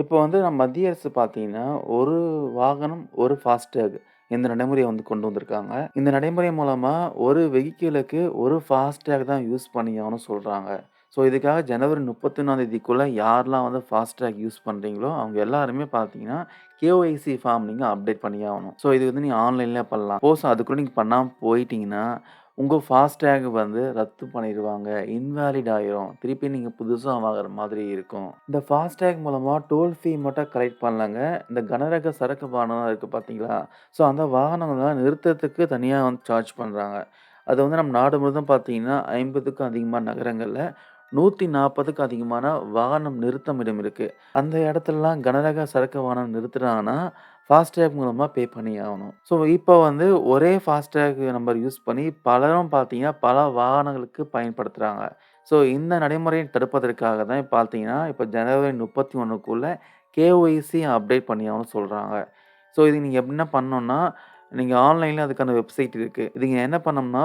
இப்போ வந்து நம்ம மத்திய அரசு பார்த்தீங்கன்னா, ஒரு வாகனம், ஒரு ஃபாஸ்டேக் இந்த நடைமுறையை வந்து கொண்டு வந்திருக்காங்க. இந்த நடைமுறை மூலமாக ஒரு வெஹிக்கிளுக்கு ஒரு ஃபாஸ்டேக் தான் யூஸ் பண்ணியாகணும்னு சொல்கிறாங்க ஸோ, இதுக்காக ஜனவரி 31ஆம் தேதிக்குள்ள யாரெல்லாம் வந்து ஃபாஸ்டேக் யூஸ் பண்ணுறீங்களோ அவங்க எல்லாருமே பார்த்தீங்கன்னா, கேஒய்சி ஃபார்ம் நீங்கள் அப்டேட் பண்ணியாகணும் ஸோ, இது வந்து நீங்கள் ஆன்லைன்லேயே பண்ணலாம். சப்போஸ் அதுக்குள்ளே நீங்கள் பண்ணாமல் போயிட்டீங்கன்னா, உங்கள் ஃபாஸ்டேக் வந்து ரத்து பண்ணிடுவாங்க இன்வாலிட் ஆயிரும். திருப்பி நீங்கள் புதுசாக வாங்குற மாதிரி இருக்கும். இந்த ஃபாஸ்டேக் மூலமாக டோல் ஃபீ மட்டும் கலெக்ட் பண்ணலாங்க இந்த கனரக சரக்கு வாகனம் இருக்குது பார்த்தீங்களா? ஸோ, அந்த வாகனங்கள்லாம் நிறுத்தத்துக்கு தனியாக வந்து சார்ஜ் பண்ணுறாங்க அது வந்து நம்ம நாடு முழுவதும் பார்த்தீங்கன்னா, 50க்கும் அதிகமான நகரங்களில் நூற்றி நாற்பதுக்கு அதிகமான வாகனம் நிறுத்தம் இடம் இருக்குது அந்த இடத்துலலாம் கனரக சரக்கு வாகனம் நிறுத்துகிறாங்கன்னா ஃபாஸ்டேக் மூலமாக பே பண்ணி ஆகணும். ஸோ, இப்போ வந்து ஒரே ஃபாஸ்டேக் நம்பர் யூஸ் பண்ணி பலரும் பார்த்தீங்கன்னா, பல வாகனங்களுக்கு பயன்படுத்துகிறாங்க ஸோ, இந்த நடைமுறையை தடுப்பதற்காக தான் பார்த்தீங்கன்னா, இப்போ ஜனவரி 31க்குள்ள கேஒய்சி அப்டேட் பண்ணியாகணும்னு சொல்கிறாங்க ஸோ, இது நீங்கள் என்ன பண்ணோன்னா நீங்கள் ஆன்லைனில் அதுக்கான வெப்சைட் இருக்குது இதுங்க என்ன பண்ணணும்னா,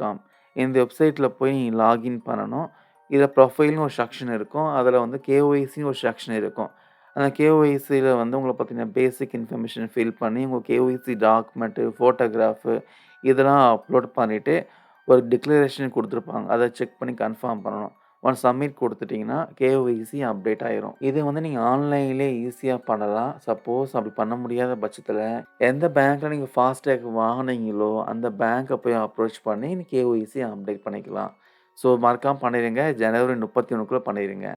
காம் இந்த வெப்சைட்டில் போய் நீங்கள் லாகின் பண்ணணும். இதில் ப்ரொஃபைல்னு ஒரு செக்ஷன் இருக்கும். அதில் வந்து கேஒய்சின்னு ஒரு செக்ஷன் இருக்கும். அந்த கேஒய்சியில் வந்து உங்களை பார்த்தீங்கன்னா பேசிக் இன்ஃபர்மேஷன் ஃபில் பண்ணி, உங்கள் கேஒய்சி டாக்குமெண்ட்டு, ஃபோட்டோகிராஃபு இதெல்லாம் அப்லோட் பண்ணிவிட்டு ஒரு டிக்ளரேஷன் கொடுத்துருப்பாங்க அதை செக் பண்ணி கன்ஃபார்ம் பண்ணணும். ஒன்ஸ் சப்மிட் கொடுத்துட்டிங்கன்னா கேஒய்சி அப்டேட் ஆயிரும். இது வந்து நீங்கள் ஆன்லைன்லேயே ஈஸியாக பண்ணலாம். சப்போஸ் அப்படி பண்ண முடியாத பட்சத்தில் எந்த பேங்க்ல நீங்கள் ஃபாஸ்டேக் வாங்கினீங்களோ அந்த பேங்க்கை போய் அப்ரோச் பண்ணி கேஒய்சி அப்டேட் பண்ணிக்கலாம். ஸோ, மறக்காம பண்ணிடுங்க ஜனவரி முப்பத்தி ஒன்றுக்குள்ளே பண்ணிடுங்க